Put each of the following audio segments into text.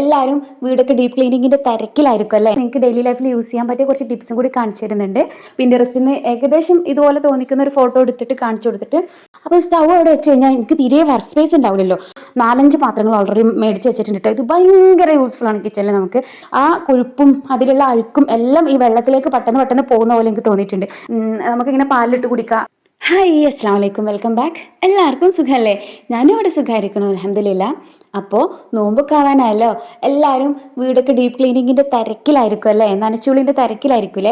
എല്ലാവരും വീടൊക്കെ ഡീപ്പ് ക്ലീനിങ്ങിന്റെ തിരക്കിലായിരിക്കും അല്ലേ? നിങ്ങൾക്ക് ഡെയിലി ലൈഫിൽ യൂസ് ചെയ്യാൻ പറ്റിയ കുറച്ച് ടിപ്സും കൂടി കാണിച്ചു തരുന്നുണ്ട്. പിന്ററസ്റ്റിൽ നിന്ന് ഏകദേശം ഇതുപോലെ തോന്നിക്കുന്ന ഒരു ഫോട്ടോ എടുത്തിട്ട് കാണിച്ചു കൊടുത്തിട്ട് അപ്പോൾ സ്റ്റൗ അവിടെ വെച്ച് കഴിഞ്ഞാൽ എനിക്ക് തീരെ വർക്ക് സ്പേസ് ഉണ്ടാവില്ലല്ലോ. നാലഞ്ച് പാത്രങ്ങൾ ഓൾറെഡി മേടിച്ച് വെച്ചിട്ടുണ്ട് ഇത് ഭയങ്കര യൂസ്ഫുൾ ആണ് കിച്ചണിൽ നമുക്ക്. ആ കൊഴുപ്പും അതിലുള്ള അഴുക്കും എല്ലാം ഈ വെള്ളത്തിലേക്ക് പെട്ടെന്ന് പെട്ടെന്ന് പോകുന്ന പോലെ എനിക്ക് തോന്നിയിട്ടുണ്ട്. നമുക്കിങ്ങനെ പാലിലിട്ട് കുടിക്കാം. ഹായ് അസ്സാം വലൈക്കും വെൽക്കം ബാക്ക് എല്ലാവർക്കും സുഖമല്ലേ ഞാനും ഇവിടെ സുഖമായിരിക്കണം അലഹമില്ല അപ്പോൾ നോമ്പൊക്കെ ആവാനായല്ലോ എല്ലാവരും വീടൊക്കെ ഡീപ്പ് ക്ലീനിങ്ങിന്റെ തിരക്കിലായിരിക്കും അല്ലേ? നനച്ചുള്ളിന്റെ തിരക്കിലായിരിക്കും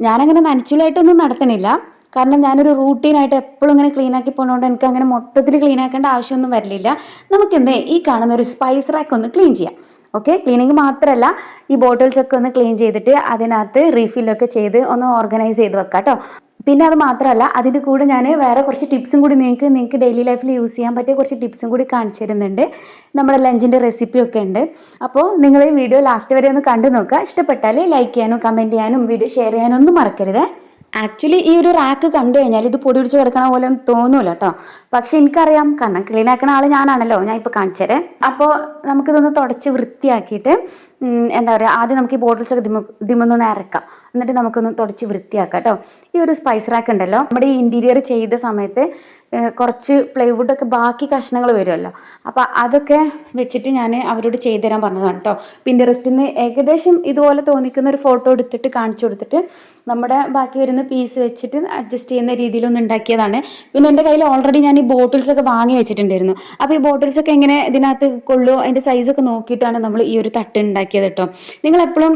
ഞാനങ്ങനെ നനച്ചുള്ളായിട്ടൊന്നും നടത്തണില്ല. കാരണം ഞാനൊരു റൂട്ടീനായിട്ട് എപ്പോഴും ഇങ്ങനെ ക്ലീൻ ആക്കി പോകുന്നതുകൊണ്ട് എനിക്ക് അങ്ങനെ മൊത്തത്തിൽ ക്ലീൻ ആക്കേണ്ട ആവശ്യമൊന്നും വരില്ല നമുക്കെന്തേ ഈ കാണുന്ന ഒരു സ്പൈസ് റാക്ക് ഒന്ന് ക്ലീൻ ചെയ്യാം. ഓക്കെ ക്ലീനിങ് മാത്രമല്ല ഈ ബോട്ടിൽസൊക്കെ ഒന്ന് ക്ലീൻ ചെയ്തിട്ട് അതിനകത്ത് റീഫില്ലൊക്കെ ചെയ്ത് ഒന്ന് ഓർഗനൈസ് ചെയ്ത് വെക്കാം കേട്ടോ പിന്നെ അത് മാത്രമല്ല അതിന്റെ കൂടെ ഞാൻ വേറെ കുറച്ച് ടിപ്സും കൂടി നിങ്ങൾക്ക് നിങ്ങൾക്ക് ഡെയിലി ലൈഫിൽ യൂസ് ചെയ്യാൻ പറ്റിയ കുറച്ച് ടിപ്സും കൂടി കാണിച്ചു തരുന്നുണ്ട്. നമ്മുടെ ലഞ്ചിന്റെ റെസിപ്പിയൊക്കെ ഉണ്ട്. അപ്പോൾ നിങ്ങൾ ഈ വീഡിയോ ലാസ്റ്റ് വരെ ഒന്ന് കണ്ടു നോക്കുക. ഇഷ്ടപ്പെട്ടാൽ ലൈക്ക് ചെയ്യാനും കമന്റ് ചെയ്യാനും വീഡിയോ ഷെയർ ചെയ്യാനും ഒന്നും മറക്കരുത്. ആക്ച്വലി ഈ ഒരു റാക്ക് കണ്ടു കഴിഞ്ഞാൽ ഇത് പൊടി പിടിച്ച് കിടക്കണ പോലെ ഒന്നും തോന്നൂല കേട്ടോ പക്ഷെ എനിക്കറിയാം കാരണം ക്ലീൻ ആക്കണ ആൾ ഞാനാണല്ലോ. ഞാൻ ഇപ്പോൾ കാണിച്ചു തരാം. അപ്പോൾ നമുക്കിതൊന്ന് തുടച്ച് വൃത്തിയാക്കിയിട്ട് എന്താ പറയുക ആദ്യം നമുക്ക് ഈ ബോട്ടിൽസ് ഒക്കെ ദിമ ദിമൊന്നൊന്ന് അരക്കാം. എന്നിട്ട് നമുക്കൊന്ന് തുടച്ച് വൃത്തിയാക്കാം കേട്ടോ ഈ ഒരു സ്പൈസ് റാക്ക് ഉണ്ടല്ലോ നമ്മുടെ ഈ ഇന്റീരിയർ ചെയ്ത സമയത്ത് കുറച്ച് പ്ലൈവുഡൊക്കെ ബാക്കി കഷ്ണങ്ങൾ വരുമല്ലോ. അപ്പോൾ അതൊക്കെ വെച്ചിട്ട് ഞാൻ അവരോട് ചെയ്തു തരാൻ പറഞ്ഞതാണ് കേട്ടോ പിന്ററസ്റ്റിൽ നിന്ന് ഏകദേശം ഇതുപോലെ തോന്നിക്കുന്ന ഒരു ഫോട്ടോ എടുത്തിട്ട് കാണിച്ചു കൊടുത്തിട്ട് നമ്മുടെ ബാക്കി വരുന്ന പീസ് വെച്ചിട്ട് അഡ്ജസ്റ്റ് ചെയ്യുന്ന രീതിയിലൊന്ന് ഉണ്ടാക്കിയതാണ്. പിന്നെ എന്റെ കയ്യിൽ ഓൾറെഡി ഞാൻ ഈ ബോട്ടിൽസൊക്കെ വാങ്ങി വെച്ചിട്ടുണ്ടായിരുന്നു. അപ്പോൾ ഈ ബോട്ടിൽസൊക്കെ എങ്ങനെ ഇതിനകത്ത് കൊള്ളുമോ അതിന്റെ സൈസൊക്കെ നോക്കിയിട്ടാണ് നമ്മൾ ഈ ഒരു തട്ട് ഉണ്ടാക്കിയത് കേട്ടോ നിങ്ങളെപ്പോഴും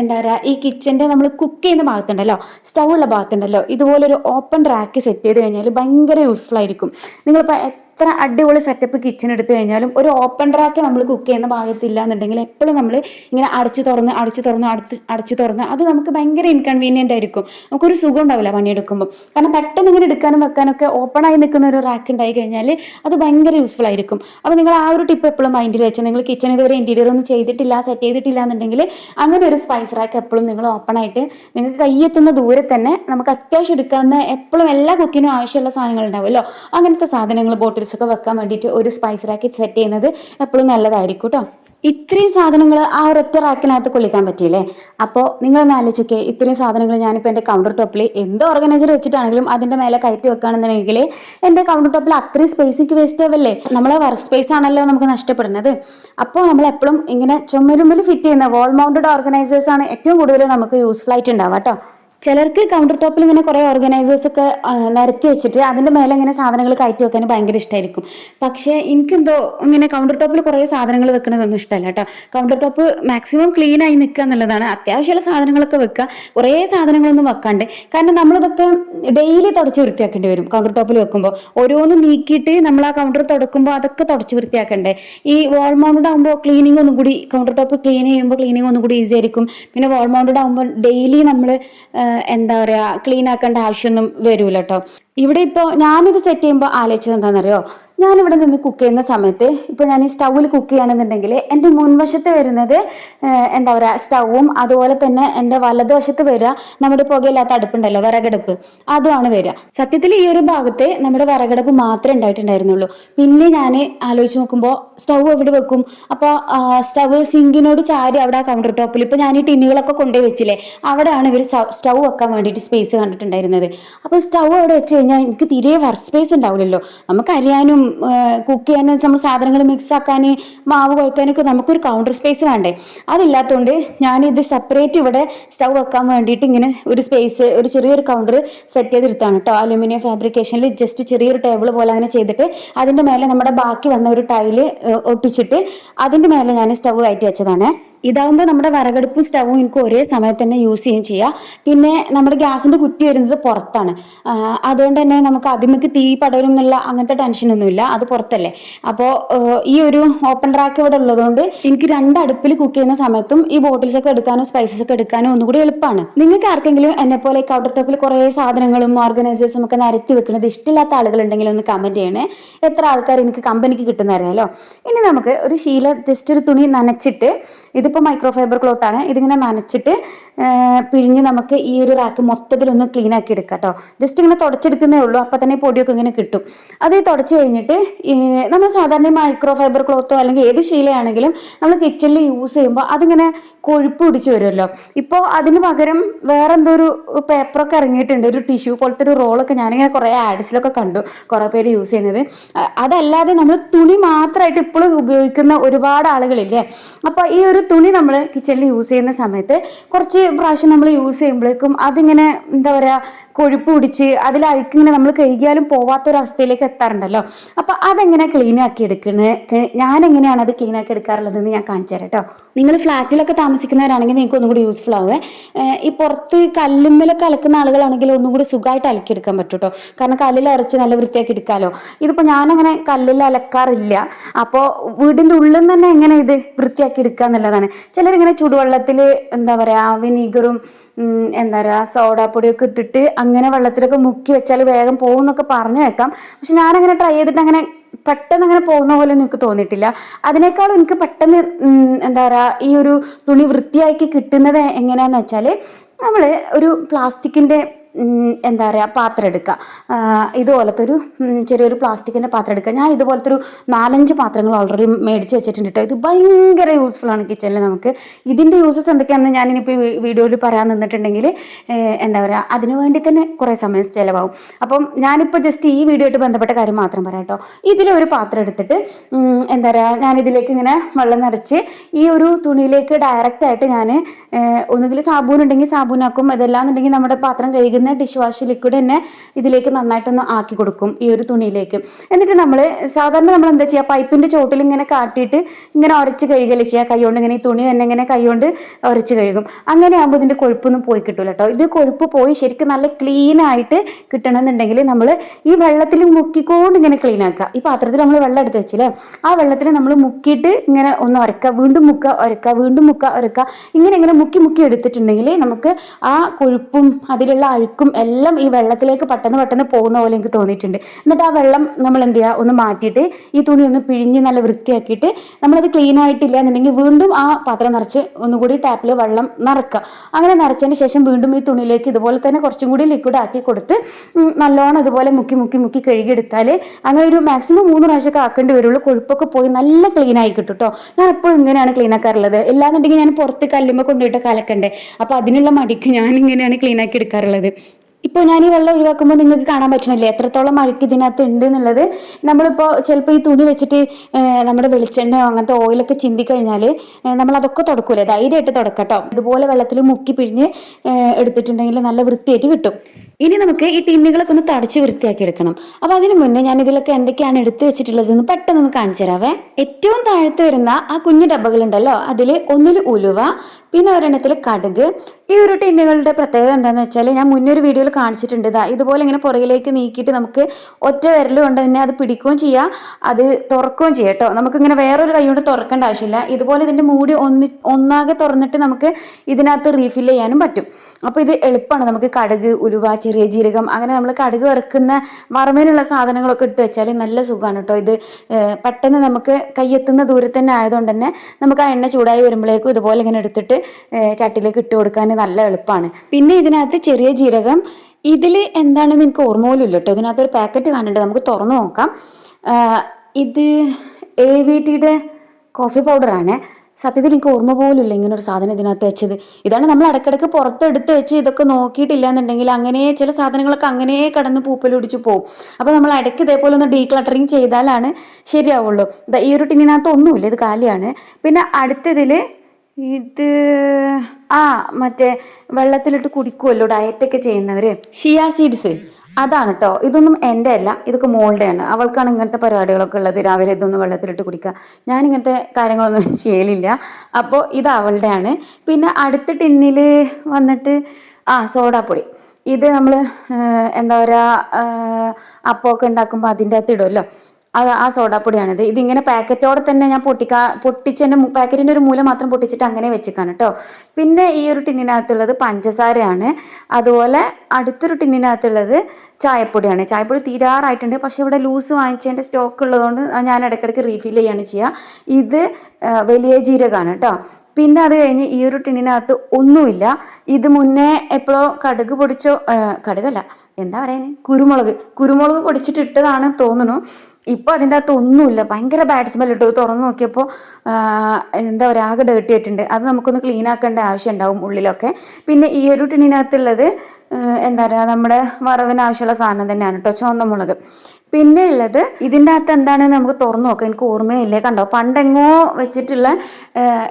എന്താ പറയുക ഈ കിച്ചന്റെ നമ്മൾ കുക്ക് ചെയ്യുന്ന ഭാഗത്തുണ്ടല്ലോ സ്റ്റൗ ഉള്ള ഭാഗത്തുണ്ടല്ലോ ഇതുപോലൊരു ഓപ്പൺ റാക്ക് സെറ്റ് ചെയ്ത് കഴിഞ്ഞാൽ ഭയങ്കര യൂസ്ഫുൾ ആയിരിക്കും. നിങ്ങളിപ്പോൾ എത്ര അടിപൊളി സെറ്റപ്പ് കിച്ചൺ എടുത്തു കഴിഞ്ഞാലും ഒരു ഓപ്പൺ റാക്ക് നമ്മൾ കുക്ക് ചെയ്യുന്ന ഭാഗത്തില്ല എന്നുണ്ടെങ്കിൽ എപ്പോഴും നമ്മൾ ഇങ്ങനെ അടച്ചു തുറന്ന് അടച്ചു തുറന്ന് അടുത്ത് അടച്ചു തുറന്ന് അത് നമുക്ക് ഭയങ്കര ഇൻകൺവീനിയന്റ് ആയിരിക്കും. നമുക്കൊരു സുഖം ഉണ്ടാവില്ല പണിയെടുക്കുമ്പോൾ. കാരണം പെട്ടെന്ന് ഇങ്ങനെ എടുക്കാനും വെക്കാനൊക്കെ ഓപ്പൺ ആയി നിൽക്കുന്ന ഒരു റാക്ക് ഉണ്ടായി കഴിഞ്ഞാൽ അത് ഭയങ്കര യൂസ്ഫുൾ ആയിരിക്കും. അപ്പോൾ നിങ്ങൾ ആ ഒരു ടിപ്പ് എപ്പോഴും മൈൻഡിൽ വെച്ചു? നിങ്ങൾ കിച്ചൺ ഇതുവരെ ഇന്റീരിയർ ഒന്നും ചെയ്തിട്ടില്ല സെറ്റ് ചെയ്തിട്ടില്ല എന്നുണ്ടെങ്കിൽ അങ്ങനെ ഒരു സ്പൈസ് റാക്ക് എപ്പോഴും നിങ്ങൾ ഓപ്പൺ ആയിട്ട് നിങ്ങൾക്ക് കയ്യെത്തുന്ന ദൂരെ തന്നെ നമുക്ക് അത്യാവശ്യം എടുക്കാവുന്ന എപ്പോഴും എല്ലാ കുക്കിനും ആവശ്യമുള്ള സാധനങ്ങൾ ഉണ്ടാവുമല്ലോ. അങ്ങനത്തെ സാധനങ്ങൾ ബോട്ടിൽസ് ഒക്കെ വെക്കാൻ വേണ്ടിയിട്ട് ഒരു സ്പൈസ് റാക്ക് സെറ്റ് ചെയ്യുന്നത് എപ്പോഴും നല്ലതായിരിക്കും കേട്ടോ ഇത്രയും സാധനങ്ങൾ ആ ഒരൊറ്റ റാക്കിനകത്ത് കൊള്ളിക്കാൻ പറ്റിയില്ലേ? അപ്പോൾ നിങ്ങളൊന്ന് ആലോചിക്കേ ഇത്രയും സാധനങ്ങൾ ഞാനിപ്പോൾ എന്റെ കൗണ്ടർ ടോപ്പിൽ എന്ത് ഓർഗനൈസർ വെച്ചിട്ടാണെങ്കിലും അതിന്റെ മേലെ കയറ്റി വെക്കുകയാണെന്നുണ്ടെങ്കിൽ എന്റെ കൗണ്ടർ ടോപ്പിൽ അത്രയും സ്പേസ് എനിക്ക് വേസ്റ്റ് ആവല്ലേ? നമ്മളെ വർക്ക് സ്പേസ് ആണല്ലോ നമുക്ക് നഷ്ടപ്പെടുന്നത്. അപ്പോൾ നമ്മൾ എപ്പോഴും ഇങ്ങനെ ചുമരുമ്പിൽ ഫിറ്റ് ചെയ്യുന്ന വോൾ മൗണ്ടഡ് ഓർഗനൈസേഴ്സ് ആണ് ഏറ്റവും കൂടുതൽ നമുക്ക് യൂസ്ഫുൾ ആയിട്ട് ഉണ്ടാവുക കേട്ടോ ചിലർക്ക് കൗണ്ടർ ടോപ്പിൽ ഇങ്ങനെ കുറേ ഓർഗനൈസേഴ്സ് ഒക്കെ നിരത്തി വെച്ചിട്ട് അതിന്റെ മേലെ ഇങ്ങനെ സാധനങ്ങൾ കയറ്റി വെക്കാൻ ഭയങ്കര ഇഷ്ടമായിരിക്കും പക്ഷേ എനിക്കെന്തോ ഇങ്ങനെ കൗണ്ടർ ടോപ്പിൽ കുറേ സാധനങ്ങൾ വെക്കണതൊന്നും ഇഷ്ടമല്ല കേട്ടോ. കൗണ്ടർ ടോപ്പ് മാക്സിമം ക്ലീൻ ആയി നിൽക്കുക എന്നുള്ളതാണ്. അത്യാവശ്യമുള്ള സാധനങ്ങളൊക്കെ വെക്കുക കുറേ സാധനങ്ങളൊന്നും വെക്കാണ്ട്. കാരണം നമ്മളിതൊക്കെ ഡെയിലി തുടച്ച് വൃത്തിയാക്കേണ്ടി വരും കൗണ്ടർ ടോപ്പിൽ വെക്കുമ്പോൾ. ഓരോന്ന് നീക്കിയിട്ട് നമ്മൾ ആ കൗണ്ടർ തുടക്കുമ്പോൾ അതൊക്കെ തുടച്ച് വൃത്തിയാക്കണ്ടേ? ഈ വാൾ മൗണ്ടഡ് ആകുമ്പോൾ ക്ലീനിങ് ഒന്നും കൂടി കൗണ്ടർ ടോപ്പ് ക്ലീൻ ചെയ്യുമ്പോൾ ക്ലീനിങ് ഒന്നും കൂടി ഈസി ആയിരിക്കും. പിന്നെ വാൾ മൗണ്ടഡ് ആകുമ്പോൾ ഡെയിലി നമ്മൾ എന്താ പറയുക ക്ലീൻ ആക്കേണ്ട ആവശ്യമൊന്നും വരൂല കേട്ടോ ഇവിടെ ഇപ്പോൾ ഞാനിത് സെറ്റ് ചെയ്യുമ്പോൾ ആലോചിച്ചത് എന്താണെന്നറിയോ? ഞാനിവിടെ നിന്ന് കുക്ക് ചെയ്യുന്ന സമയത്ത് ഇപ്പോൾ ഞാൻ ഈ സ്റ്റൗവിൽ കുക്ക് ചെയ്യുകയാണെന്നുണ്ടെങ്കിൽ എന്റെ മുൻവശത്ത് വരുന്നത് എന്താ പറയുക സ്റ്റൗവും അതുപോലെ തന്നെ എന്റെ വലതുവശത്ത് വരിക നമ്മുടെ പുകയില്ലാത്ത അടുപ്പുണ്ടല്ലോ വിറകടുപ്പ്. അതുമാണ് വരിക. സത്യത്തിൽ ഈ ഒരു ഭാഗത്ത് നമ്മുടെ വിറകടുപ്പ് മാത്രമേ ഉണ്ടായിട്ടുണ്ടായിരുന്നുള്ളൂ. പിന്നെ ഞാൻ ആലോചിച്ച് നോക്കുമ്പോൾ സ്റ്റൗ എവിടെ വെക്കും? അപ്പോൾ സ്റ്റൗ സിങ്കിനോട് ചാരി അവിടെ കൗണ്ടർ ടോപ്പിൽ ഇപ്പോൾ ഞാൻ ഈ ടിന്നുകളൊക്കെ കൊണ്ടുപോയി വെച്ചില്ലേ അവിടെയാണ് ഇവർ സ്റ്റൗ വെക്കാൻ വേണ്ടിയിട്ട് സ്പേസ് കണ്ടിട്ടുണ്ടായിരുന്നത്. അപ്പോൾ സ്റ്റൗ അവിടെ വെച്ച് കഴിഞ്ഞാൽ എനിക്ക് തീരെ വർക്ക് സ്പേസ് ഉണ്ടാവില്ലല്ലോ. നമുക്ക് അരിയാനും കുക്ക് ചെയ്യാൻ നമ്മൾ സാധനങ്ങൾ മിക്സ് ആക്കാൻ മാവ് കുഴക്കാനൊക്കെ നമുക്കൊരു കൗണ്ടർ സ്പേസ് വേണ്ടേ? അതില്ലാത്തതുകൊണ്ട് ഞാനിത് സെപ്പറേറ്റ് ഇവിടെ സ്റ്റൗ വെക്കാൻ വേണ്ടിയിട്ട് ഇങ്ങനെ ഒരു സ്പേസ് ഒരു ചെറിയൊരു കൗണ്ടർ സെറ്റ് ചെയ്തെടുത്താണ് കേട്ടോ അലുമിനിയം ഫാബ്രിക്കേഷനിൽ ജസ്റ്റ് ചെറിയൊരു ടേബിൾ പോലെ അങ്ങനെ ചെയ്തിട്ട് അതിന്റെ മേലെ നമ്മുടെ ബാക്കി വന്ന ഒരു ടൈൽ ഒട്ടിച്ചിട്ട് അതിന്റെ മേലെ ഞാൻ സ്റ്റൗ കയറ്റി വെച്ചതാണ്. ഇതാവുമ്പോൾ നമ്മുടെ വിറകടുപ്പും സ്റ്റവും എനിക്ക് ഒരേ സമയത്ത് തന്നെ യൂസ് ചെയ്യുകയും ചെയ്യാം. പിന്നെ നമ്മുടെ ഗ്യാസിന്റെ കുറ്റി വരുന്നത് പുറത്താണ്. അതുകൊണ്ട് തന്നെ നമുക്ക് അതിമക്ക് തീ പടരും എന്നുള്ള അങ്ങനത്തെ ടെൻഷനൊന്നുമില്ല അത് പുറത്തല്ലേ. അപ്പോൾ ഈ ഒരു ഓപ്പൺ റാക്ക് ഇവിടെ ഉള്ളതുകൊണ്ട് എനിക്ക് രണ്ട് അടുപ്പിൽ കുക്ക് ചെയ്യുന്ന സമയത്തും ഈ ബോട്ടിൽസ് ഒക്കെ എടുക്കാനോ സ്പൈസസ് ഒക്കെ എടുക്കാനോ ഒന്നുകൂടി എളുപ്പമാണ്. നിങ്ങൾക്ക് ആർക്കെങ്കിലും എന്നെ പോലെ കൗണ്ടർ ടോപ്പിൽ കുറേ സാധനങ്ങളും ഓർഗനൈസേഴ്സും ഒക്കെ നിരത്തി വെക്കുന്നത് ഇഷ്ടമില്ലാത്ത ആളുകളുണ്ടെങ്കിൽ ഒന്ന് കമന്റ് ചെയ്യണേ. എത്ര ആൾക്കാർ എനിക്ക് കമ്പനിക്ക് കിട്ടുന്ന ഇനി നമുക്ക് ഒരു ശീല ജസ്റ്റ് ഒരു തുണി നനച്ചിട്ട് ഇതിപ്പോൾ മൈക്രോ ഫൈബർ ക്ലോത്ത് ആണ്. ഇതിങ്ങനെ നനച്ചിട്ട് പിഴിഞ്ഞ് നമുക്ക് ഈ ഒരു റാക്ക് മൊത്തത്തിലൊന്ന് ക്ലീൻ ആക്കി എടുക്കാം കേട്ടോ ജസ്റ്റ് ഇങ്ങനെ തുടച്ചെടുക്കുന്നേ ഉള്ളൂ. അപ്പം തന്നെ പൊടിയൊക്കെ ഇങ്ങനെ കിട്ടും. അത് തുടച്ചു കഴിഞ്ഞിട്ട് നമ്മൾ സാധാരണ മൈക്രോ ഫൈബർ ക്ലോത്തോ അല്ലെങ്കിൽ ഏത് ശീലയാണെങ്കിലും നമ്മൾ കിച്ചണിൽ യൂസ് ചെയ്യുമ്പോൾ അതിങ്ങനെ കൊഴുപ്പ് പിടിച്ച് വരുമല്ലോ. ഇപ്പോൾ അതിന് പകരം വേറെ എന്തോ ഒരു പേപ്പറൊക്കെ ഇറങ്ങിയിട്ടുണ്ട്. ഒരു ടിഷ്യൂ പോലത്തെ ഒരു റോളൊക്കെ ഞാനിങ്ങനെ കുറേ ആഡ്സിലൊക്കെ കണ്ടു. കുറേ പേര് യൂസ് ചെയ്യുന്നത്. അതല്ലാതെ നമ്മൾ തുണി മാത്രമായിട്ട് ഇപ്പോഴും ഉപയോഗിക്കുന്ന ഒരുപാട് ആളുകളില്ലേ? അപ്പോൾ ഈ ഒരു തുണി നമ്മൾ കിച്ചണിൽ യൂസ് ചെയ്യുന്ന സമയത്ത് കുറച്ച് പ്രാവശ്യം നമ്മൾ യൂസ് ചെയ്യുമ്പോഴേക്കും അതിങ്ങനെ എന്താ പറയുക കൊഴുപ്പ് പിടിച്ച് അതിൽ അഴുക്കിങ്ങനെ നമ്മൾ കഴുകിയാലും പോവാത്തൊരവസ്ഥയിലേക്ക് എത്താറുണ്ടല്ലോ. അപ്പോൾ അതെങ്ങനെ ക്ലീൻ ആക്കി എടുക്കുന്നത് ഞാൻ എങ്ങനെയാണ് അത് ക്ലീൻ ആക്കി എടുക്കാറുള്ളതെന്ന് ഞാൻ കാണിച്ചു തരാം കേട്ടോ നിങ്ങൾ ഫ്ലാറ്റിലൊക്കെ താമസിക്കുന്നവരാണെങ്കിൽ നിങ്ങൾക്ക് ഒന്നും കൂടി യൂസ്ഫുൾ ആവേ ഈ പുറത്ത് കല്ലുമ്മലൊക്കെ അലക്കുന്ന ആളുകളാണെങ്കിൽ ഒന്നും കൂടി സുഖമായിട്ട് അലക്കിയെടുക്കാൻ പറ്റും കേട്ടോ കാരണം കല്ലിൽ അരച്ച് നല്ല വൃത്തിയാക്കി എടുക്കാമല്ലോ ഇതിപ്പോൾ ഞാനങ്ങനെ കല്ലിൽ അലക്കാറില്ല. അപ്പോൾ വീടിന്റെ ഉള്ളിൽ നിന്ന് തന്നെ എങ്ങനെ ഇത് വൃത്തിയാക്കി എടുക്കുക എന്നുള്ളതാണ് ചിലരിങ്ങനെ ചൂടുവെള്ളത്തിൽ എന്താ പറയുക വിനീഗറും എന്താ പറയുക സോഡാപ്പൊടിയൊക്കെ ഇട്ടിട്ട് അങ്ങനെ വെള്ളത്തിലൊക്കെ മുക്കി വെച്ചാൽ വേഗം പോകും എന്നൊക്കെ പറഞ്ഞു വെക്കാം പക്ഷെ ഞാനങ്ങനെ ട്രൈ ചെയ്തിട്ട് അങ്ങനെ പെട്ടെന്ന് അങ്ങനെ പോകുന്ന പോലെ എനിക്ക് തോന്നിയിട്ടില്ല. അതിനേക്കാളും എനിക്ക് പെട്ടെന്ന് എന്താ പറയുക ഈ ഒരു തുണി വൃത്തിയാക്കി കിട്ടുന്നത് എങ്ങനെയാന്ന് വെച്ചാൽ നമ്മൾ ഒരു പ്ലാസ്റ്റിക്കിന്റെ എന്താ പറയുക പാത്രം എടുക്കുക ഇതുപോലത്തെ ഒരു ചെറിയൊരു പ്ലാസ്റ്റിക്കിന്റെ പാത്രം എടുക്കുക ഞാൻ ഇതുപോലത്തെ ഒരു നാലഞ്ച് പാത്രങ്ങൾ ഓൾറെഡി മേടിച്ച് വെച്ചിട്ടുണ്ട് കേട്ടോ ഇത് ഭയങ്കര യൂസ്ഫുൾ ആണ് കിച്ചണിൽ നമുക്ക്. ഇതിന്റെ യൂസസ് എന്തൊക്കെയാണെന്ന് ഞാനിനിപ്പോൾ വീഡിയോയിൽ പറയാൻ നിന്നിട്ടുണ്ടെങ്കിൽ എന്താ പറയുക അതിനു വേണ്ടി തന്നെ കുറേ സമയം ചിലവാകും. അപ്പം ഞാനിപ്പോൾ ജസ്റ്റ് ഈ വീഡിയോ ആയിട്ട് ബന്ധപ്പെട്ട കാര്യം മാത്രം പറയാം കേട്ടോ ഇതിലെ ഒരു പാത്രം എടുത്തിട്ട് എന്താ പറയുക ഞാനിതിലേക്ക് ഇങ്ങനെ വെള്ളം നിറച്ച് ഈ ഒരു തുണിയിലേക്ക് ഡയറക്റ്റായിട്ട് ഞാൻ ഒന്നുകിൽ സാബൂൻ ഉണ്ടെങ്കിൽ സാബൂനാക്കും ഇതെല്ലാം എന്നുണ്ടെങ്കിൽ നമ്മുടെ പാത്രം കഴുകുന്ന ഡിഷ് വാഷ് ലിക്വിഡ് തന്നെ ഇതിലേക്ക് നന്നായിട്ടൊന്ന് ആക്കി കൊടുക്കും ഈ ഒരു തുണിയിലേക്ക്. എന്നിട്ട് നമ്മൾ സാധാരണ നമ്മൾ എന്താ ചെയ്യുക പൈപ്പിന്റെ ചോട്ടിൽ ഇങ്ങനെ കാട്ടിയിട്ട് ഇങ്ങനെ ഉരച്ച് കഴുകൽ ചെയ്യുക കൈകൊണ്ട് ഇങ്ങനെ ഈ തുണി തന്നെ ഇങ്ങനെ കൈകൊണ്ട് ഉരച്ച് കഴുകും. അങ്ങനെ ആകുമ്പോൾ ഇതിന്റെ കൊഴുപ്പൊന്നും പോയി കിട്ടില്ല കേട്ടോ ഇത് കൊഴുപ്പ് പോയി ശരിക്കും നല്ല ക്ലീൻ ആയിട്ട് കിട്ടണമെന്നുണ്ടെങ്കിൽ നമ്മൾ ഈ വെള്ളത്തിൽ മുക്കിക്കൊണ്ട് ഇങ്ങനെ ക്ലീൻ ആക്കുക. ഈ പാത്രത്തിൽ നമ്മൾ വെള്ളം എടുത്ത് വെച്ചില്ലേ? ആ വെള്ളത്തിൽ നമ്മൾ മുക്കിയിട്ട് ഇങ്ങനെ ഒന്ന് ഉരക്കുക വീണ്ടും മുക്കുക ഉരക്കുക വീണ്ടും മുക്കുക ഉരക്കുക ഇങ്ങനെ ഇങ്ങനെ മുക്കി മുക്കി എടുത്തിട്ടുണ്ടെങ്കിൽ നമുക്ക് ആ കൊഴുപ്പും അതിലുള്ള അഴുക്കും എല്ലാം ഈ വെള്ളത്തിലേക്ക് പെട്ടെന്ന് പെട്ടെന്ന് പോകുന്ന പോലെ എനിക്ക് തോന്നിയിട്ടുണ്ട്. എന്നിട്ട് ആ വെള്ളം നമ്മൾ എന്ത് ചെയ്യുക? ഒന്ന് മാറ്റിയിട്ട് ഈ തുണി ഒന്ന് പിഴിഞ്ഞ് നല്ല വൃത്തിയാക്കിയിട്ട് നമ്മളത് ക്ലീൻ ആയിട്ടില്ല എന്നുണ്ടെങ്കിൽ വീണ്ടും ആ പാത്രം നിറച്ച് ഒന്നുകൂടി ടാപ്പിൽ വെള്ളം നിറക്കുക. അങ്ങനെ നിറച്ചതിന് ശേഷം വീണ്ടും ഈ തുണിയിലേക്ക് ഇതുപോലെ തന്നെ കുറച്ചും കൂടി ലിക്വിഡ് ആക്കി കൊടുത്ത് നല്ലോണം അതുപോലെ മുക്കി മുക്കി മുക്കി കഴുകിയെടുത്താൽ അങ്ങനെ ഒരു മാക്സിമം മൂന്ന് പ്രാവശ്യമൊക്കെ ആക്കേണ്ടി വരുള്ളൂ. കൊഴുപ്പൊക്കെ പോയി നല്ല ക്ലീൻ ആയി കിട്ടും കേട്ടോ ഞാൻ എപ്പോഴും ഇങ്ങനെയാണ് ക്ലീൻ ആക്കാറുള്ളത്. ഇല്ലാന്നുണ്ടെങ്കിൽ ഞാൻ പുറത്ത് കല്ലുമ്പോൾ കൊണ്ടുപോയിട്ട് കലക്കണ്ടേ? അപ്പോൾ അതിനുള്ള മടിക്ക് ഞാൻ ഇങ്ങനെയാണ് ക്ലീൻ ആക്കി എടുക്കാറുള്ളത്. ഇപ്പോൾ ഞാൻ ഈ വെള്ളം ഒഴിവാക്കുമ്പോൾ നിങ്ങൾക്ക് കാണാൻ പറ്റണില്ലേ എത്രത്തോളം അഴുക്ക് ഇതിനകത്ത് ഉണ്ട് എന്നുള്ളത്. നമ്മളിപ്പോൾ ചിലപ്പോൾ ഈ തുണി വെച്ചിട്ട് നമ്മുടെ വെളിച്ചെണ്ണയോ അങ്ങനത്തെ ഓയിലൊക്കെ ചിന്തി കഴിഞ്ഞാൽ നമ്മൾ അതൊക്കെ തുടക്കൂലേ? ധൈര്യമായിട്ട് തുടക്കട്ടോ. ഇതുപോലെ വെള്ളത്തിൽ മുക്കി പിഴിഞ്ഞ് എടുത്തിട്ടുണ്ടെങ്കിൽ നല്ല വൃത്തിയായിട്ട് കിട്ടും. ഇനി നമുക്ക് ഈ ടിന്നുകളൊക്കെ ഒന്ന് തടച്ച് വൃത്തിയാക്കി എടുക്കണം. അപ്പോൾ അതിന് മുന്നേ ഞാൻ ഇതിലൊക്കെ എന്തൊക്കെയാണ് എടുത്തു വെച്ചിട്ടുള്ളതെന്ന് പെട്ടെന്ന് ഒന്ന് കാണിച്ചു തരാവേ. ഏറ്റവും താഴത്ത് വരുന്ന ആ കുഞ്ഞു ഡബ്ബകൾ ഉണ്ടല്ലോ അതിൽ ഒന്നിൽ ഉലുവ പിന്നെ ഒരെണ്ണത്തിൽ കടുക്. ഈ ഒരു ടിന്നുകളുടെ പ്രത്യേകത എന്താണെന്ന് വെച്ചാൽ ഞാൻ മുന്നൊരു ഒരു വീഡിയോയിൽ കാണിച്ചിട്ടുണ്ട്. ഇതാ ഇതുപോലെ ഇങ്ങനെ പുറകിലേക്ക് നീക്കിയിട്ട് നമുക്ക് ഒറ്റ വിരൽ കൊണ്ട് തന്നെ അത് പിടിക്കുകയും ചെയ്യാം. അത് തുറക്കുകയും ചെയ്യാം കേട്ടോ. നമുക്കിങ്ങനെ വേറൊരു കൈ കൊണ്ട് തുറക്കേണ്ട ആവശ്യമില്ല. ഇതുപോലെ ഇതിന്റെ മൂടി ഒന്ന് ഒന്നാകെ തുറന്നിട്ട് നമുക്ക് ഇതിനകത്ത് റീഫിൽ ചെയ്യാനും പറ്റും. അപ്പോൾ ഇത് എളുപ്പമാണ് നമുക്ക് കടുക് ഉലുവ ചെറിയ ജീരകം അങ്ങനെ നമ്മൾ കടുക് വറുക്കുന്ന വറമേനുള്ള സാധനങ്ങളൊക്കെ ഇട്ട് വെച്ചാൽ നല്ല സുഖമാണ് കേട്ടോ ഇത് പെട്ടെന്ന് നമുക്ക് കയ്യെത്തുന്ന ദൂരത്ത് തന്നെ ആയതുകൊണ്ട് തന്നെ നമുക്ക് ആ എണ്ണ ചൂടായി വരുമ്പോഴേക്കും ഇതുപോലെ ഇങ്ങനെ എടുത്തിട്ട് ചട്ടിലേക്ക് ഇട്ട് കൊടുക്കാൻ നല്ല എളുപ്പമാണ് പിന്നെ ഇതിനകത്ത് ചെറിയ ജീരകം. ഇതിൽ എന്താണെന്ന് എനിക്ക് ഓർമ്മ പോലും ഇല്ല കേട്ടോ ഇതിനകത്ത് ഒരു പാക്കറ്റ് കാണുന്നുണ്ട്. നമുക്ക് തുറന്നു നോക്കാം. ഇത് എ വി ടിയുടെ കോഫി പൗഡറാണ്. സത്യത്തിൽ എനിക്ക് ഓർമ്മ പോലുമില്ല ഇങ്ങനെ ഒരു സാധനം ഇതിനകത്ത് വെച്ചത്. ഇതാണ് നമ്മൾ ഇടയ്ക്കിടയ്ക്ക് പുറത്തെടുത്ത് വെച്ച് ഇതൊക്കെ നോക്കിയിട്ടില്ല എന്നുണ്ടെങ്കിൽ അങ്ങനെ ചില സാധനങ്ങളൊക്കെ അങ്ങനെ കടന്ന് പൂപ്പലൊടിച്ച് പോകും അപ്പോൾ നമ്മൾ ഇടയ്ക്ക് ഇതേപോലെ ഒന്ന് ഡീക്ലട്ടറിങ് ചെയ്താലാണ് ശരിയാവുള്ളൂ. ഈ ഒരു ടിന്നിനകത്ത് ഒന്നുമില്ല ഇത് കാലിയാണ്. പിന്നെ അടുത്തതിൽ ഇത് ആ മറ്റേ വെള്ളത്തിലിട്ട് കുടിക്കുമല്ലോ ഡയറ്റൊക്കെ ചെയ്യുന്നവർ ഷിയാ സീഡ്സ് അതാണ് കേട്ടോ ഇതൊന്നും എന്റെ അല്ല. ഇതൊക്കെ മോളുടെയാണ്. അവൾക്കാണ് ഇങ്ങനത്തെ പരിപാടികളൊക്കെ ഉള്ളത്. രാവിലെ ഇതൊന്നും വെള്ളത്തിലിട്ട് കുടിക്കുക. ഞാൻ ഇങ്ങനത്തെ കാര്യങ്ങളൊന്നും ചെയ്യലില്ല. അപ്പോൾ ഇത് അവളുടെയാണ്. പിന്നെ അടുത്ത ടിന്നിൽ വന്നിട്ട് ആ സോഡാപ്പൊടി. ഇത് നമ്മൾ എന്താ പറയുക അപ്പമൊക്കെ ഉണ്ടാക്കുമ്പോൾ അതിന്റെ അകത്ത് ഇടുമല്ലോ. ആ സോഡാപ്പൊടിയാണിത്. ഇതിങ്ങനെ പാക്കറ്റോടെ തന്നെ ഞാൻ പൊട്ടിക്കാ പൊട്ടിച്ചതിന്റെ പാക്കറ്റിന്റെ ഒരു മൂല മാത്രം പൊട്ടിച്ചിട്ട് അങ്ങനെ വെച്ചേക്കാണ് കേട്ടോ പിന്നെ ഈ ഒരു ടിന്നിനകത്തുള്ളത് പഞ്ചസാരയാണ്. അതുപോലെ അടുത്തൊരു ടിന്നിനകത്തുള്ളത് ചായപ്പൊടിയാണ്. ചായപ്പൊടി തീരാറായിട്ടുണ്ട്. പക്ഷേ ഇവിടെ ലൂസ് വാങ്ങിച്ചതിന്റെ സ്റ്റോക്ക് ഉള്ളതുകൊണ്ട് ഞാൻ ഇടയ്ക്കിടയ്ക്ക് റീഫിൽ ചെയ്യാണ് ചെയ്യുക ഇത് വലിയ ജീരകമാണ് കേട്ടോ പിന്നെ അത് കഴിഞ്ഞ് ഈ ഒരു ടിന്നിനകത്ത് ഒന്നുമില്ല. ഇത് മുന്നേ എപ്പോഴോ കടുക് പൊടിച്ചോ കടുകല്ല. എന്താ പറയുന്നത് കുരുമുളക്. കുരുമുളക് പൊടിച്ചിട്ട് ഇട്ടതാണ് തോന്നുന്നു. ഇപ്പോൾ അതിന്റെ അകത്ത് ഒന്നുമില്ല. ഭയങ്കര ബാഡ് സ്മെൽ ഇട്ടു. തുറന്ന് നോക്കിയപ്പോൾ എന്താ പറയുക ആകെ ഡേർട്ടി ആയിട്ടുണ്ട്. അത് നമുക്കൊന്ന് ക്ലീൻ ആക്കേണ്ട ആവശ്യം ഉണ്ടാവും ഉള്ളിലൊക്കെ. പിന്നെ ഈ ഒരു ടിന്നിനകത്തുള്ളത് ആ, എന്താ പറയുക നമ്മുടെ വറവിന് ആവശ്യമുള്ള സാധനം തന്നെയാണ് കേട്ടോ ചുവന്ന മുളക്. പിന്നെ ഉള്ളത് ഇതിന്റെ അകത്ത് എന്താണ് നമുക്ക് തുറന്നു നോക്കാം. എനിക്ക് ഓർമ്മയില്ലേ? കണ്ടോ? പണ്ടെങ്ങോ വെച്ചിട്ടുള്ള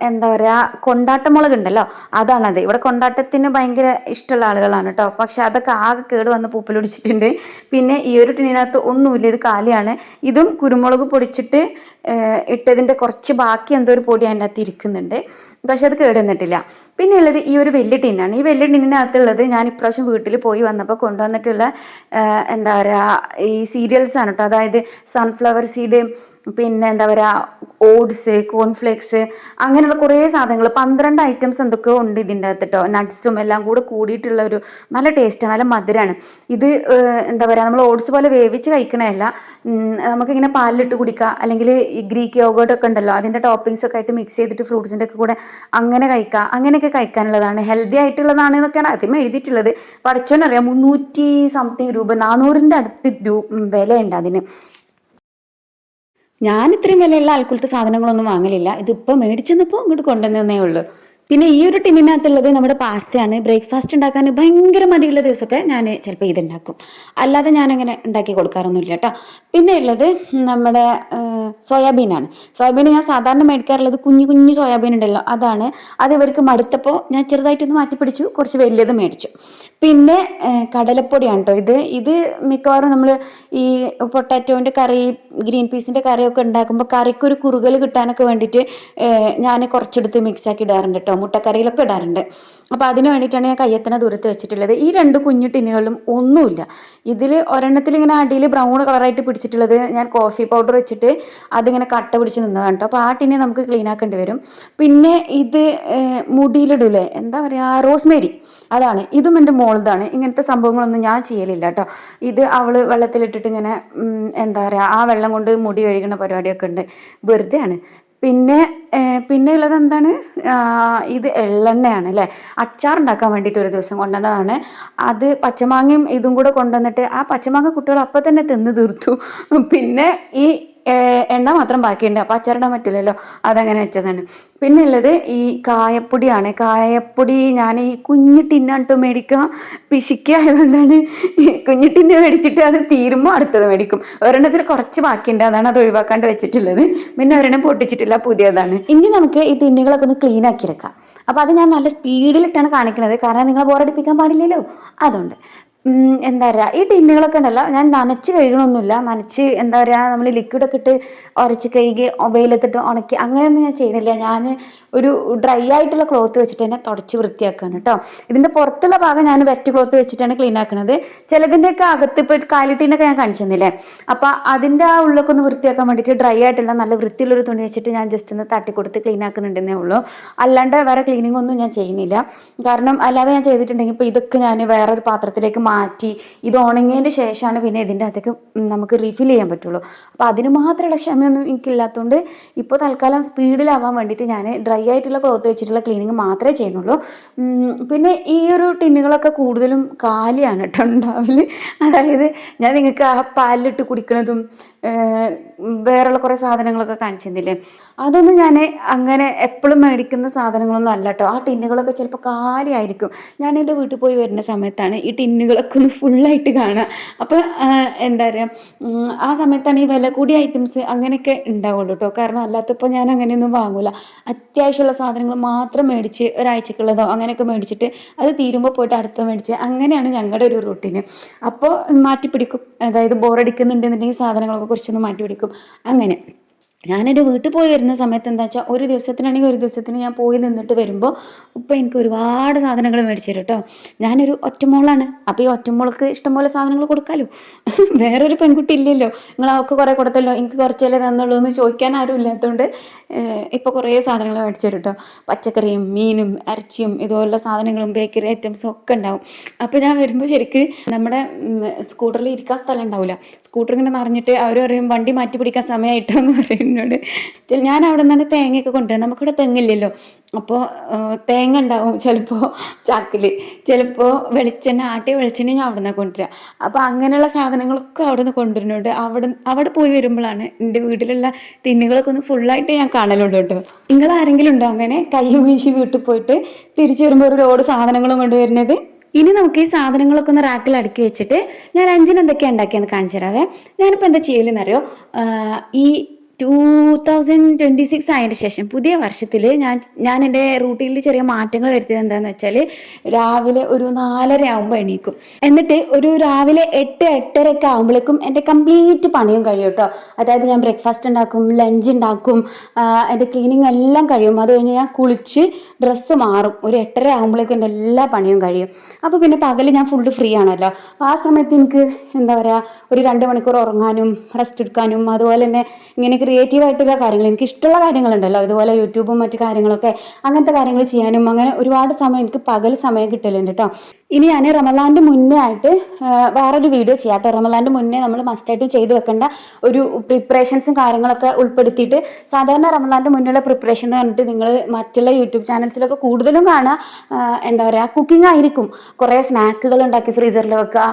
എന്താ പറയുക കൊണ്ടാട്ടമുളക് ഉണ്ടല്ലോ? അതാണത്. ഇവിടെ കൊണ്ടാട്ടത്തിന് ഭയങ്കര ഇഷ്ടമുള്ള ആളുകളാണ് കേട്ടോ. പക്ഷെ അതൊക്കെ ആകെ കേട് വന്ന് പൂപ്പലൊടിച്ചിട്ടുണ്ട് പിന്നെ ഈ ഒരു ടിന്നിനകത്ത് ഒന്നുമില്ല. ഇത് കാലിയാണ്. ഇതും കുരുമുളക് പൊടിച്ചിട്ട് ഇട്ടതിന്റെ കുറച്ച് ബാക്കി എന്തോ ഒരു പൊടി അതിന്റെ അകത്ത് ഇരിക്കുന്നുണ്ട്. പക്ഷെ അത് കേടുവന്നിട്ടില്ല. പിന്നെ ഉള്ളത് ഈ ഒരു വലിയ ടിന്നാണ്. ഈ വലിയ ടിന്നിനകത്തുള്ളത് ഞാൻ ഇപ്രാവശ്യം വീട്ടിൽ പോയി വന്നപ്പോൾ കൊണ്ടുവന്നിട്ടുള്ള എന്താ പറയുക ഈ സീരിയൽസ് ആണ് കേട്ടോ അതായത് സൺഫ്ലവർ സീഡ് പിന്നെ എന്താ പറയുക ഓട്സ് കോൺഫ്ലേക്സ് അങ്ങനെയുള്ള കുറേ സാധനങ്ങൾ പന്ത്രണ്ട് ഐറ്റംസ് എന്തൊക്കെയോ ഉണ്ട് ഇതിന്റെ അകത്ത് കേട്ടോ നട്ട്സും എല്ലാം കൂടെ കൂടിയിട്ടുള്ള ഒരു നല്ല ടേസ്റ്റ് നല്ല മധുരമാണ് ഇത് എന്താ പറയുക നമ്മൾ ഓട്സ് പോലെ വേവിച്ച് കഴിക്കണതല്ല. ഉം, നമുക്കിങ്ങനെ പാലിലിട്ട് കുടിക്കുക അല്ലെങ്കിൽ ഈ ഗ്രീക്ക് യോഗോട്ട് ഒക്കെ ഉണ്ടല്ലോ അതിന്റെ ടോപ്പിങ്സ് ഒക്കെ ആയിട്ട് മിക്സ് ചെയ്തിട്ട് ഫ്രൂട്ട്സിന്റെ ഒക്കെ കൂടെ അങ്ങനെ കഴിക്കുക അങ്ങനെയൊക്കെ കഴിക്കാനുള്ളതാണ്. ഹെൽത്തി ആയിട്ടുള്ളതാണ് എന്നൊക്കെയാണ് ആദ്യം എഴുതിയിട്ടുള്ളത്. പഠിച്ചോന്നറിയാം മുന്നൂറ്റി സംതിങ് രൂപ നാനൂറിന്റെ അടുത്ത് രൂ വിലയുണ്ട് അതിന്. ഞാൻ ഇത്രയും വിലയുള്ള ആൾക്കുലത്തെ സാധനങ്ങളൊന്നും വാങ്ങലില്ല. ഇതിപ്പോൾ മേടിച്ചെന്നപ്പോൾ ഇങ്ങോട്ട് കൊണ്ടുവന്നേ ഉള്ളൂ. പിന്നെ ഈ ഒരു ടിന്നിനകത്തുള്ളത് നമ്മുടെ പാസ്തയാണ്. ബ്രേക്ക്ഫാസ്റ്റ് ഉണ്ടാക്കാൻ ഭയങ്കര മടിയുള്ള ദിവസമൊക്കെ ഞാൻ ചിലപ്പോൾ ഇതുണ്ടാക്കും അല്ലാതെ ഞാനങ്ങനെ ഉണ്ടാക്കി കൊടുക്കാറൊന്നുമില്ല കേട്ടോ. പിന്നെ ഉള്ളത് നമ്മുടെ സോയാബീനാണ്. സോയാബീൻ ഞാൻ സാധാരണ മേടിക്കാറുള്ളത് കുഞ്ഞു കുഞ്ഞു സോയാബീൻ ഉണ്ടല്ലോ അതാണ്. അത് ഇവർക്ക് മടുത്തപ്പോൾ ഞാൻ ചെറുതായിട്ടൊന്ന് മാറ്റി പിടിച്ചു കുറച്ച് വലിയത് മേടിച്ചു. പിന്നെ കടലപ്പൊടിയാണ് കേട്ടോ ഇത്. ഇത് മിക്കവാറും നമ്മൾ ഈ പൊട്ടാറ്റോന്റെ കറി ഗ്രീൻ പീസിന്റെ കറിയൊക്കെ ഉണ്ടാക്കുമ്പോൾ കറിക്കൊരു കുറുകൽ കിട്ടാനൊക്കെ വേണ്ടിയിട്ട് ഞാൻ കുറച്ചെടുത്ത് മിക്സാക്കി ഇടാറുണ്ട് കേട്ടോ മുട്ടക്കറിയിലൊക്കെ ഇടാറുണ്ട്. അപ്പോൾ അതിന് വേണ്ടിയിട്ടാണ് ഞാൻ കയ്യത്തിനെ ദൂരത്ത് വെച്ചിട്ടുള്ളത്. ഈ രണ്ട് കുഞ്ഞു ടിന്നുകളിലും ഒന്നുമില്ല. ഇതിൽ ഒരെണ്ണത്തിൽ ഇങ്ങനെ അടിയിൽ ബ്രൗൺ കളറായിട്ട് പിടിച്ചിട്ടുള്ളത് ഞാൻ കോഫി പൗഡർ വെച്ചിട്ട് അതിങ്ങനെ കട്ട പിടിച്ച് നിന്നതാണ് കേട്ടോ. അപ്പോൾ ആ ടിന്നെ നമുക്ക് ക്ലീൻ ആക്കേണ്ടി വരും. പിന്നെ ഇത് മുടിയിലിടൂലേ? എന്താ പറയുക റോസ്മേരി അതാണ്. ഇതും എന്റെ മോളതാണ്. ഇങ്ങനത്തെ സംഭവങ്ങളൊന്നും ഞാൻ ചെയ്യലില്ല കേട്ടോ. ഇത് അവൾ വെള്ളത്തിലിട്ടിട്ട് ഇങ്ങനെ എന്താ പറയുക ആ വെള്ളം കൊണ്ട് മുടി കഴുകുന്ന പരിപാടിയൊക്കെ ഉണ്ട്. വെറുതെയാണ്. പിന്നെ പിന്നെ ഉള്ളത് എന്താണ്? ഇത് എള്ളെണ്ണയാണ് അല്ലേ? അച്ചാർ ഉണ്ടാക്കാൻ വേണ്ടിയിട്ട് ഒരു ദിവസം കൊണ്ടുവന്നതാണ്. അത് പച്ചമാങ്ങയും ഇതും കൂടെ കൊണ്ടുവന്നിട്ട് ആ പച്ചമാങ്ങ കുട്ടികൾ അപ്പം തന്നെ തിന്ന് തീർത്തു. പിന്നെ ഈ എണ്ണ മാത്രം ബാക്കിയുണ്ട്. അപ്പോൾ അച്ചാറിടാൻ പറ്റില്ലല്ലോ. അതങ്ങനെ വെച്ചതാണ്. പിന്നെ ഉള്ളത് ഈ കായപ്പൊടിയാണ്. കായപ്പൊടി ഞാൻ ഈ കുഞ്ഞു ടിന്നാട്ടോ മേടിക്കുക പിശിക്കുക ആയതുകൊണ്ടാണ് കുഞ്ഞു ടിന്ന് മേടിച്ചിട്ട് അത് തീരുമ്പോൾ അടുത്തത് മേടിക്കും. ഒരെണ്ണത്തിൽ കുറച്ച് ബാക്കിയുണ്ട്. അതാണ് അത് ഒഴിവാക്കാണ്ട് വെച്ചിട്ടുള്ളത്. പിന്നെ ഒരെണ്ണം പൊട്ടിച്ചിട്ടില്ല പുതിയതാണ്. ഇനി നമുക്ക് ഈ ടിന്നുകളൊക്കെ ഒന്ന് ക്ലീൻ ആക്കി എടുക്കാം. അപ്പോൾ അത് ഞാൻ നല്ല സ്പീഡിലിട്ടാണ് കാണിക്കുന്നത് കാരണം നിങ്ങളെ ബോറടിപ്പിക്കാൻ പാടില്ലല്ലോ. അതുകൊണ്ട്. എന്താ പറയുക ഈ ടിന്നുകളൊക്കെ ഉണ്ടല്ലോ ഞാൻ നനച്ച് കഴുകണമൊന്നുമില്ല നനച്ച് എന്താ പറയുക നമ്മൾ ലിക്വിഡൊക്കെ ഇട്ട് ഉരച്ച് കഴുകി വെയിലത്തിട്ട് ഉണക്കി അങ്ങനെയൊന്നും ഞാൻ ചെയ്യുന്നില്ല. ഞാൻ ഒരു ഡ്രൈ ആയിട്ടുള്ള ക്ലോത്ത് വെച്ചിട്ട് തന്നെ തുടച്ച് വൃത്തിയാക്കുകയാണ് കേട്ടോ ഇതിന്റെ പുറത്തുള്ള ഭാഗം ഞാൻ വെറ്റ് ക്ലോത്ത് വെച്ചിട്ടാണ് ക്ലീൻ ആക്കുന്നത് ചിലതിന്റെയൊക്കെ അകത്ത് ഇപ്പോൾ കാലിട്ടീനൊക്കെ ഞാൻ കാണിച്ചു തന്നില്ലേ? അപ്പോൾ അതിന്റെ ആ ഉള്ളൊക്കെ ഒന്ന് വൃത്തിയാക്കാൻ വേണ്ടിയിട്ട് ഡ്രൈ ആയിട്ടുള്ള നല്ല വൃത്തിയുള്ള ഒരു തുണി വെച്ചിട്ട് ഞാൻ ജസ്റ്റ് ഒന്ന് തട്ടിക്കൊടുത്ത് ക്ലീൻ ആക്കുന്നുണ്ടെന്നേ ഉള്ളൂ. അല്ലാണ്ട് വേറെ ക്ലീനിങ് ഒന്നും ഞാൻ ചെയ്യുന്നില്ല. കാരണം അല്ലാതെ ഞാൻ ചെയ്തിട്ടുണ്ടെങ്കിൽ ഇപ്പോൾ ഇതൊക്കെ ഞാൻ വേറൊരു പാത്രത്തിലേക്ക് ഇത് ഉണങ്ങിയതിന്റെ ശേഷമാണ് പിന്നെ ഇതിന്റെ അകത്തേക്ക് നമുക്ക് റീഫിൽ ചെയ്യാൻ പറ്റുള്ളൂ. അപ്പോൾ അതിന് മാത്രമുള്ള ക്ഷമയൊന്നും എനിക്കില്ലാത്തതുകൊണ്ട് ഇപ്പോൾ തൽക്കാലം സ്പീഡിലാവാൻ വേണ്ടിയിട്ട് ഞാൻ ഡ്രൈ ആയിട്ടുള്ള ക്ലോത്ത് വെച്ചിട്ടുള്ള ക്ലീനിങ് മാത്രമേ ചെയ്യുന്നുള്ളൂ. പിന്നെ ഈ ഒരു ടിന്നുകളൊക്കെ കൂടുതലും കാലിയാണ് കേട്ടോ ഉണ്ടാവൽ അതായത് ഞാൻ നിങ്ങൾക്ക് ആ പാലിലിട്ട് കുടിക്കണതും ഏഹ്, വേറെയുള്ള കുറേ സാധനങ്ങളൊക്കെ കാണിച്ചു തന്നില്ലേ അതൊന്നും ഞാൻ അങ്ങനെ എപ്പോഴും മേടിക്കുന്ന സാധനങ്ങളൊന്നും അല്ല കേട്ടോ ആ ടിന്നുകളൊക്കെ ചിലപ്പോൾ കാലിയായിരിക്കും. ഞാൻ എന്റെ വീട്ടിൽ പോയി വരുന്ന സമയത്താണ് ഈ ടിന്നുകളൊക്കെ ഒന്ന് ഫുള്ളായിട്ട് കാണുക അപ്പോൾ എന്താ പറയുക ആ സമയത്താണ് ഈ വില കൂടിയ ഐറ്റംസ് അങ്ങനെയൊക്കെ ഉണ്ടാവുള്ളൂ കേട്ടോ കാരണം അല്ലാത്തപ്പോൾ ഞാൻ അങ്ങനെയൊന്നും വാങ്ങൂല. അത്യാവശ്യമുള്ള സാധനങ്ങൾ മാത്രം മേടിച്ച് ഒരാഴ്ചക്കുള്ളതോ അങ്ങനെയൊക്കെ മേടിച്ചിട്ട് അത് തീരുമ്പോൾ പോയിട്ട് അടുത്ത മേടിച്ച് അങ്ങനെയാണ് ഞങ്ങളുടെ ഒരു റൂട്ടീന്. അപ്പോൾ മാറ്റിപ്പിടിക്കും. അതായത് ബോറടിക്കുന്നുണ്ടെന്നുണ്ടെങ്കിൽ സാധനങ്ങളൊക്കെ കുറച്ചൊന്ന് മാറ്റി പിടിക്കും അങ്ങനെ. ഞാനെന്റെ വീട്ടിൽ പോയി വരുന്ന സമയത്ത് എന്താ വെച്ചാൽ ഒരു ദിവസത്തിനാണെങ്കിൽ ഒരു ദിവസത്തിന് ഞാൻ പോയി നിന്നിട്ട് വരുമ്പോൾ ഉപ്പ എനിക്ക് ഒരുപാട് സാധനങ്ങൾ മേടിച്ചു തരും കേട്ടോ ഞാനൊരു ഒറ്റമോളാണ്. അപ്പോൾ ഈ ഒറ്റമോൾക്ക് ഇഷ്ടംപോലെ സാധനങ്ങൾ കൊടുക്കാമല്ലോ വേറൊരു പെൺകുട്ടി ഇല്ലല്ലോ. നിങ്ങൾ അവൾക്ക് കുറേ കൊടുത്തല്ലോ. എനിക്ക് കുറച്ചല്ലേ തന്നുള്ളൂ എന്ന് ചോദിക്കാൻ ആരും ഇല്ലാത്തതുകൊണ്ട് ഇപ്പോൾ കുറേ സാധനങ്ങൾ മേടിച്ചു തരും കേട്ടോ പച്ചക്കറിയും മീനും ഇറച്ചിയും ഇതുപോലുള്ള സാധനങ്ങളും ബേക്കറി ഐറ്റംസും ഒക്കെ ഉണ്ടാവും. അപ്പോൾ ഞാൻ വരുമ്പോൾ ശരിക്ക് നമ്മുടെ സ്കൂട്ടറിൽ ഇരിക്കാൻ സ്ഥലം ഉണ്ടാവില്ല സ്കൂട്ടർ ഇങ്ങനെ നിറഞ്ഞിട്ട് അവർ പറയും വണ്ടി മാറ്റി പിടിക്കാൻ സമയമായിട്ടോ എന്ന് പറയും. എന്നോട്. ഞാൻ അവിടെ നിന്നാണ് തേങ്ങയൊക്കെ കൊണ്ടുവരാം നമുക്കിവിടെ തെങ്ങില്ലല്ലോ. അപ്പോൾ തേങ്ങ ഉണ്ടാവും ചിലപ്പോൾ ചാക്കിൽ ചിലപ്പോൾ വെളിച്ചെണ്ണ ആട്ടിയ വെളിച്ചെണ്ണ ഞാൻ അവിടെ നിന്നാണ് കൊണ്ടുവരിക അപ്പോൾ അങ്ങനെയുള്ള സാധനങ്ങളൊക്കെ അവിടെ നിന്ന് കൊണ്ടുവരുന്നുണ്ട്. അവിടെ അവിടെ പോയി വരുമ്പോഴാണ് എന്റെ വീട്ടിലുള്ള ടിന്നുകളൊക്കെ ഒന്ന് ഫുള്ളായിട്ട് ഞാൻ കാണലുണ്ട് കേട്ടോ. നിങ്ങൾ ആരെങ്കിലും ഉണ്ടോ അങ്ങനെ? കൈ വീശി വീട്ടിൽ പോയിട്ട് തിരിച്ചു വരുമ്പോൾ ഒരു ലോഡ് സാധനങ്ങളും കൊണ്ടുവരുന്നത്? ഇനി നമുക്ക് ഈ സാധനങ്ങളൊക്കെ ഒന്ന് റാക്കിൽ അടുക്കി വെച്ചിട്ട് ഞാൻ അഞ്ചിന് എന്തൊക്കെയാണ് ഉണ്ടാക്കിയെന്ന് കാണിച്ചു തരാവേ. ഞാനിപ്പോൾ എന്താ ചെയ്യലെന്നറിയോ? ഈ ടൂ തൗസൻഡ് ട്വന്റി സിക്സ് ആയതിന് ശേഷം പുതിയ വർഷത്തിൽ ഞാൻ ഞാൻ എന്റെ റൂട്ടീനിൽ ചെറിയ മാറ്റങ്ങൾ വരുത്തിയത് എന്താണെന്ന് വെച്ചാൽ രാവിലെ ഒരു നാലര ആകുമ്പോൾ എണീക്കും. എന്നിട്ട് ഒരു രാവിലെ എട്ട് എട്ടര ഒക്കെ ആകുമ്പോഴേക്കും എന്റെ കംപ്ലീറ്റ് പണിയും കഴിയും കേട്ടോ അതായത് ഞാൻ ബ്രേക്ക്ഫാസ്റ്റ് ഉണ്ടാക്കും ലഞ്ച് ഉണ്ടാക്കും എന്റെ ക്ലീനിങ് എല്ലാം കഴിയും. അത് കഴിഞ്ഞ് ഞാൻ കുളിച്ച് ഡ്രസ്സ് മാറും. ഒരു എട്ടര ആകുമ്പോഴേക്കും എന്റെ എല്ലാ പണിയും കഴിയും. അപ്പോൾ പിന്നെ പകൽ ഞാൻ ഫുള്ള് ഫ്രീ ആണല്ലോ. ആ സമയത്ത് എനിക്ക് എന്താ പറയുക ഒരു രണ്ട് മണിക്കൂർ ഉറങ്ങാനും റെസ്റ്റ് എടുക്കാനും അതുപോലെ തന്നെ ഇങ്ങനെ ക്രിയേറ്റീവ് ആയിട്ടുള്ള കാര്യങ്ങൾ എനിക്ക് ഇഷ്ടമുള്ള കാര്യങ്ങളുണ്ടല്ലോ. ഇതുപോലെ യൂട്യൂബും മറ്റു കാര്യങ്ങളൊക്കെ അങ്ങനത്തെ കാര്യങ്ങൾ ചെയ്യാനും അങ്ങനെ ഒരുപാട് സമയം എനിക്ക് പകൽ സമയം കിട്ടലുണ്ട് കേട്ടോ ഇനി ഞാൻ റമലാന്റെ മുന്നേ ആയിട്ട് വേറൊരു വീഡിയോ ചെയ്യാം കേട്ടോ. റമലാന്റെ മുന്നേ നമ്മൾ മസ്റ്റായിട്ടും ചെയ്തു വെക്കേണ്ട ഒരു പ്രിപ്പറേഷൻസും കാര്യങ്ങളൊക്കെ ഉൾപ്പെടുത്തിയിട്ട് സാധാരണ റമലാന്റെ മുന്നേ പ്രിപ്പറേഷൻ എന്ന് പറഞ്ഞിട്ട് നിങ്ങൾ മറ്റുള്ള യൂട്യൂബ് ചാനൽസിലൊക്കെ കൂടുതലും കാണുക എന്താ പറയുക കുക്കിംഗ് ആയിരിക്കും. കുറേ സ്നാക്കുകൾ ഉണ്ടാക്കി ഫ്രീസറിൽ വെക്കുക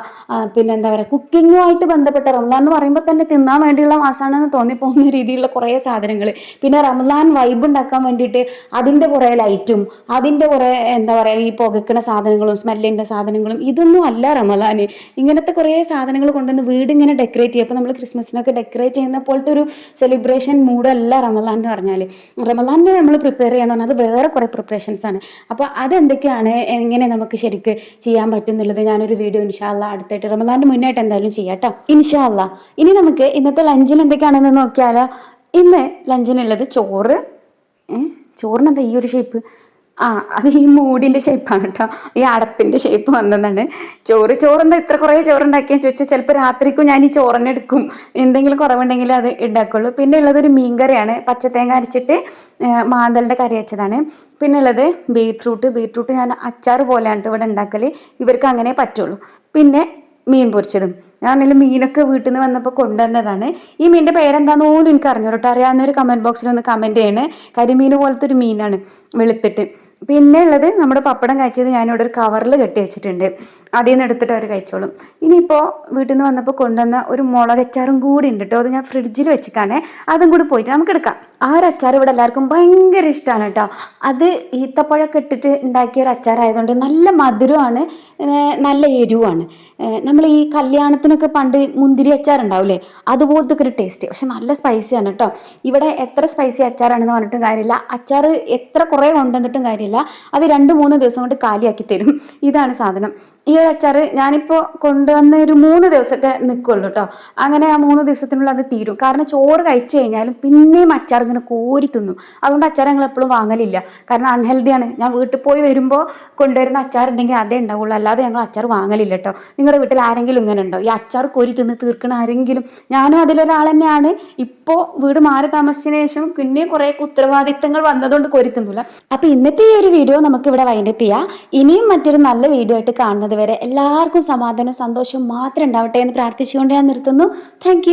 പിന്നെ എന്താ പറയുക കുക്കിങ്ങുമായിട്ട് ബന്ധപ്പെട്ട റമലാൻ എന്ന് പറയുമ്പോൾ തന്നെ തിന്നാൻ വേണ്ടിയുള്ള മാസമാണെന്ന് തോന്നിപ്പോകുന്ന രീതിയിലുള്ള കുറേ സാധനങ്ങൾ പിന്നെ റമലാൻ വൈബ് ഉണ്ടാക്കാൻ വേണ്ടിയിട്ട് അതിന്റെ കുറേ ലൈറ്റും അതിന്റെ കുറേ എന്താ പറയുക ഈ പുകയ്ക്കുന്ന സാധനങ്ങളും സ്മെല്ലിന്റെ സാധനങ്ങളും ഇതൊന്നും അല്ല റമലാന് ഇങ്ങനത്തെ കുറേ സാധനങ്ങൾ കൊണ്ടുവന്ന് വീട് ഇങ്ങനെ ഡെക്കറേറ്റ് ചെയ്യും. അപ്പോൾ നമ്മൾ ക്രിസ്മസിനൊക്കെ ഡെക്കറേറ്റ് ചെയ്യുന്ന പോലത്തെ ഒരു സെലിബ്രേഷൻ മൂഡല്ല റമലാൻ എന്ന് പറഞ്ഞാൽ റമലാനെ നമ്മൾ പ്രിപ്പയർ ചെയ്യാന്ന് പറഞ്ഞാൽ അത് വേറെ കുറേ പ്രിപ്പറേഷൻസ് ആണ്. അപ്പോൾ അതെന്തൊക്കെയാണ് എങ്ങനെ നമുക്ക് ശരിക്ക് ചെയ്യാൻ പറ്റും എന്നുള്ളത് ഞാനൊരു വീഡിയോ ഇൻഷാല്ല അടുത്തായിട്ട് റമലാന്റെ മുന്നായിട്ട് എന്തായാലും ചെയ്യാം കേട്ടോ ഇൻഷാല്ല ഇനി നമുക്ക് ഇന്നത്തെ ലഞ്ചിൽ എന്തൊക്കെയാണെന്ന് നോക്കിയാലോ. ഇന്ന് ലഞ്ചിനുള്ളത് ചോറ്. ചോറിനെന്താ ഈ ഒരു ഷേപ്പ് ആ അത് ഈ മൂടിന്റെ ഷേപ്പാണ് കേട്ടോ ഈ അടപ്പിന്റെ ഷേപ്പ് വന്നതാണ്. ചോറ് ചോറെന്താ ഇത്ര കുറേ ചോറുണ്ടാക്കിയെന്ന് ചോദിച്ചാൽ ചിലപ്പോൾ രാത്രിക്കും ഞാൻ ഈ ചോറിനെ എടുക്കും എന്തെങ്കിലും കുറവുണ്ടെങ്കിൽ അത് ഉണ്ടാക്കുള്ളൂ പിന്നെ ഉള്ളത് ഒരു മീൻകറിയാണ്. തേങ്ങ അരച്ചിട്ട് മാന്തലിന്റെ കറി വെച്ചതാണ്. പിന്നെ ഉള്ളത് ബീട്രൂട്ട്. ബീട്രൂട്ട് ഞാൻ അച്ചാർ പോലെയാണ് ഇവിടെ ഉണ്ടാക്കൽ ഇവർക്ക് അങ്ങനെ പറ്റുള്ളൂ. പിന്നെ മീൻ പൊരിച്ചതും. ഞാനെല്ലാം മീനൊക്കെ വീട്ടിൽ നിന്ന് വന്നപ്പോൾ കൊണ്ടുവന്നതാണ്. ഈ മീനിന്റെ പേരെന്താണെന്ന് പോലും എനിക്ക് അറിഞ്ഞു കേട്ടോ അറിയാവുന്ന ഒരു കമന്റ് ബോക്സിൽ ഒന്ന് കമന്റ് ചെയ്യണേ. കരിമീൻ പോലത്തെ ഒരു മീനാണ് വെളുത്തിട്ട്. പിന്നെ ഉള്ളത് നമ്മുടെ പപ്പടം കഴിച്ചത് ഞാനിവിടെ ഒരു കവറിൽ കെട്ടി വെച്ചിട്ടുണ്ട്. അതിൽ നിന്ന് എടുത്തിട്ട് അവർ കഴിച്ചോളും. ഇനിയിപ്പോൾ വീട്ടിൽ നിന്ന് വന്നപ്പോൾ കൊണ്ടുവന്ന ഒരു മുളകച്ചാറും കൂടി ഉണ്ട് കേട്ടോ അത് ഞാൻ ഫ്രിഡ്ജിൽ വെച്ചിക്കാണേ. അതും കൂടി പോയിട്ട് നമുക്ക് എടുക്കാം. ആ ഒരു അച്ചാർ ഇവിടെ എല്ലാവർക്കും ഭയങ്കര ഇഷ്ടമാണ് കേട്ടോ. അത് ഈത്തപ്പഴമൊക്കെ ഇട്ടിട്ട് ഉണ്ടാക്കിയ ഒരു അച്ചാറായതുകൊണ്ട് നല്ല മധുരമാണ് നല്ല എരിവാണ് നമ്മൾ ഈ കല്യാണത്തിനൊക്കെ പണ്ട് മുന്തിരി അച്ചാർ ഉണ്ടാവില്ലേ അതുപോലത്തെ ഒരു ടേസ്റ്റ് പക്ഷെ നല്ല സ്പൈസിയാണ് കേട്ടോ. ഇവിടെ എത്ര സ്പൈസി അച്ചാറാണെന്ന് പറഞ്ഞിട്ടും കാര്യമില്ല. അച്ചാർ എത്ര കുറേ കൊണ്ടുവന്നിട്ടും കാര്യമില്ല. അത് രണ്ട് മൂന്ന് ദിവസം കൊണ്ട് കാലിയാക്കി തരും. ഇതാണ് സാധനം. ഈ ഒരു അച്ചാർ ഞാനിപ്പോൾ കൊണ്ടുവന്ന ഒരു മൂന്ന് ദിവസമൊക്കെ നിൽക്കുള്ളൂ കേട്ടോ. അങ്ങനെ ആ മൂന്ന് ദിവസത്തിനുള്ളിൽ അത് തീരും. കാരണം ചോറ് കഴിച്ചു കഴിഞ്ഞാലും പിന്നെയും അച്ചാർ ഇങ്ങനെ കോരി തിന്നും. അതുകൊണ്ട് അച്ചാർ ഞങ്ങൾ എപ്പോഴും വാങ്ങലില്ല. കാരണം അൺഹെൽത്തിയാണ് ഞാൻ വീട്ടിൽ പോയി വരുമ്പോൾ കൊണ്ടുവരുന്ന അച്ചാർ ഉണ്ടെങ്കിൽ അതേ ഉണ്ടാവുള്ളൂ. അല്ലാതെ ഞങ്ങൾ അച്ചാർ വാങ്ങലില്ല കേട്ടോ നിങ്ങളുടെ വീട്ടിൽ ആരെങ്കിലും ഇങ്ങനെ ഉണ്ടോ? ഈ അച്ചാർ കോരി തിന്ന് തീർക്കണ ആരെങ്കിലും? ഞാനും അതിലൊരാൾ തന്നെയാണ്. ഇപ്പോൾ വീട് മാറി താമസിച്ചതിന് ശേഷം പിന്നെ കുറേ ഉത്തരവാദിത്തങ്ങൾ വന്നതുകൊണ്ട് കോരി തിന്നില്ല അപ്പോൾ ഇന്നത്തെ ഈ ഒരു വീഡിയോ നമുക്ക് ഇവിടെ വൈൻഡപ്പ് ചെയ്യാം. ഇനിയും മറ്റൊരു നല്ല വീഡിയോ ആയിട്ട് കാണുന്നത് വരെ എല്ലാവർക്കും സമാധാനവും സന്തോഷവും മാത്രം ഉണ്ടാവട്ടെ എന്ന് പ്രാർത്ഥിച്ചുകൊണ്ട് ഞാൻ നിർത്തുന്നു. താങ്ക്